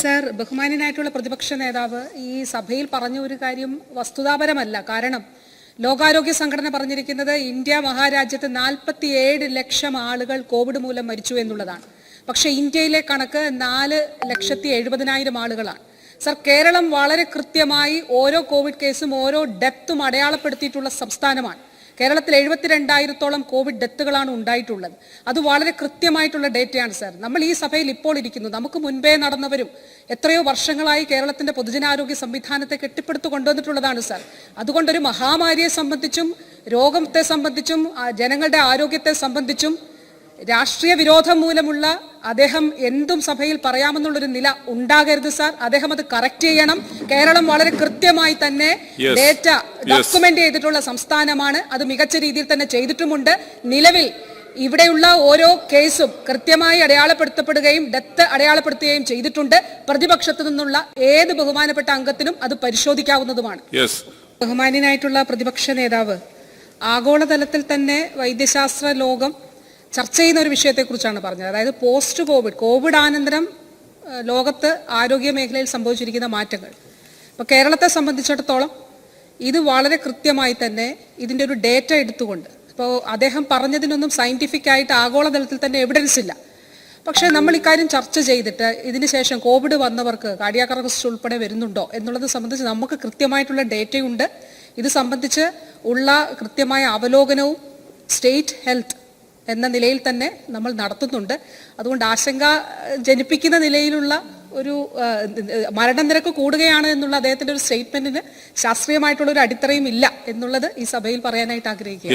Sir ബഹുമാനനായിട്ടുള്ള പ്രതിപക്ഷ നേതാവ് ഈ സഭയിൽ പറഞ്ഞ ഒരു കാര്യം വസ്തുതാപരമല്ല. കാരണം ലോകാരോഗ്യ സംഘടന പറഞ്ഞിരിക്കുന്നത് ഇന്ത്യ മഹാരാജ്യത്ത് നാൽപ്പത്തിയേഴ് ലക്ഷം ആളുകൾ കോവിഡ് മൂലം മരിച്ചു എന്നുള്ളതാണ്. പക്ഷേ ഇന്ത്യയിലെ കണക്ക് നാല് ലക്ഷത്തി എഴുപതിനായിരം ആളുകളാണ്. സർ കേരളം വളരെ കൃത്യമായി ഓരോ കോവിഡ് കേസും ഓരോ ഡെത്തും അടയാളപ്പെടുത്തിയിട്ടുള്ള സംസ്ഥാനമാണ്. കേരളത്തിൽ എഴുപത്തിരണ്ടായിരത്തോളം കോവിഡ് ഡെത്തുകളാണ് ഉണ്ടായിട്ടുള്ളത്. അത് വളരെ കൃത്യമായിട്ടുള്ള ഡേറ്റയാണ് സാർ. നമ്മൾ ഈ സഭയിൽ ഇപ്പോൾ ഇരിക്കുന്നു. നമുക്ക് മുൻപേ നടന്നവരും എത്രയോ വർഷങ്ങളായി കേരളത്തിന്റെ പൊതുജനാരോഗ്യ സംവിധാനത്തെ കെട്ടിപ്പടുത്തു കൊണ്ടുവന്നിട്ടുള്ളതാണ് സാർ. അതുകൊണ്ടൊരു മഹാമാരിയെ സംബന്ധിച്ചും രോഗത്തെ സംബന്ധിച്ചും ജനങ്ങളുടെ ആരോഗ്യത്തെ സംബന്ധിച്ചും രാഷ്ട്രീയ വിരോധം മൂലമുള്ള അദ്ദേഹം എന്തും സഭയിൽ പറയാമെന്നുള്ളൊരു നില ഉണ്ടാകരുത് സാർ. അദ്ദേഹം അത് കറക്റ്റ് ചെയ്യണം. കേരളം വളരെ കൃത്യമായി തന്നെ. ഡേറ്റ ഡോക്യുമെന്റ് ചെയ്തിട്ടുള്ള സംസ്ഥാനമാണ്. അത് മികച്ച രീതിയിൽ തന്നെ ചെയ്തിട്ടുമുണ്ട്. നിലവിൽ ഇവിടെയുള്ള ഓരോ കേസും കൃത്യമായി അടയാളപ്പെടുത്തപ്പെടുകയും ഡെത്ത് അടയാളപ്പെടുത്തുകയും ചെയ്തിട്ടുണ്ട്. പ്രതിപക്ഷത്തു നിന്നുള്ള ഏത് ബഹുമാനപ്പെട്ട അംഗത്തിനും അത് പരിശോധിക്കാവുന്നതുമാണ്. ബഹുമാന്യനായിട്ടുള്ള പ്രതിപക്ഷ നേതാവ് ആഗോളതലത്തിൽ തന്നെ വൈദ്യശാസ്ത്ര ലോകം ചർച്ച ചെയ്യുന്ന ഒരു വിഷയത്തെക്കുറിച്ചാണ് പറഞ്ഞത്. അതായത് പോസ്റ്റ് കോവിഡ് കോവിഡ് ആനന്തരം ലോകത്ത് ആരോഗ്യ മേഖലയിൽ സംഭവിച്ചിരിക്കുന്ന മാറ്റങ്ങൾ. ഇപ്പോൾ കേരളത്തെ സംബന്ധിച്ചിടത്തോളം ഇത് വളരെ കൃത്യമായി തന്നെ ഇതിന്റെ ഒരു ഡേറ്റ എടുത്തുകൊണ്ട് ഇപ്പോൾ അദ്ദേഹം പറഞ്ഞതിനൊന്നും സയന്റിഫിക് ആയിട്ട് ആഗോളതലത്തിൽ തന്നെ എവിഡൻസ് ഇല്ല. പക്ഷേ നമ്മൾ ഇക്കാര്യം ചർച്ച ചെയ്തിട്ട് ഇതിന് ശേഷം കോവിഡ് വന്നവർക്ക് കാർഡിയാക് ഉൾപ്പെടെ വരുന്നുണ്ടോ എന്നുള്ളത് സംബന്ധിച്ച് നമുക്ക് കൃത്യമായിട്ടുള്ള ഡേറ്റയുണ്ട്. ഇത് സംബന്ധിച്ച് ഉള്ള കൃത്യമായ അവലോകനവും സ്റ്റേറ്റ് ഹെൽത്ത് എന്ന നിലയിൽ തന്നെ നമ്മൾ നടത്തുന്നുണ്ട്. അതുകൊണ്ട് ആശങ്ക ജനിപ്പിക്കുന്ന നിലയിലുള്ള ഒരു മരണനിരക്ക് കൂടുകയാണ് എന്നുള്ള അദ്ദേഹത്തിന്റെ ഒരു സ്റ്റേറ്റ്മെന്റിന് ശാസ്ത്രീയമായിട്ടുള്ള ഒരു അടിത്തറയും ഇല്ല എന്നുള്ളത് ഈ സഭയിൽ പറയാനായിട്ട് ആഗ്രഹിക്കുക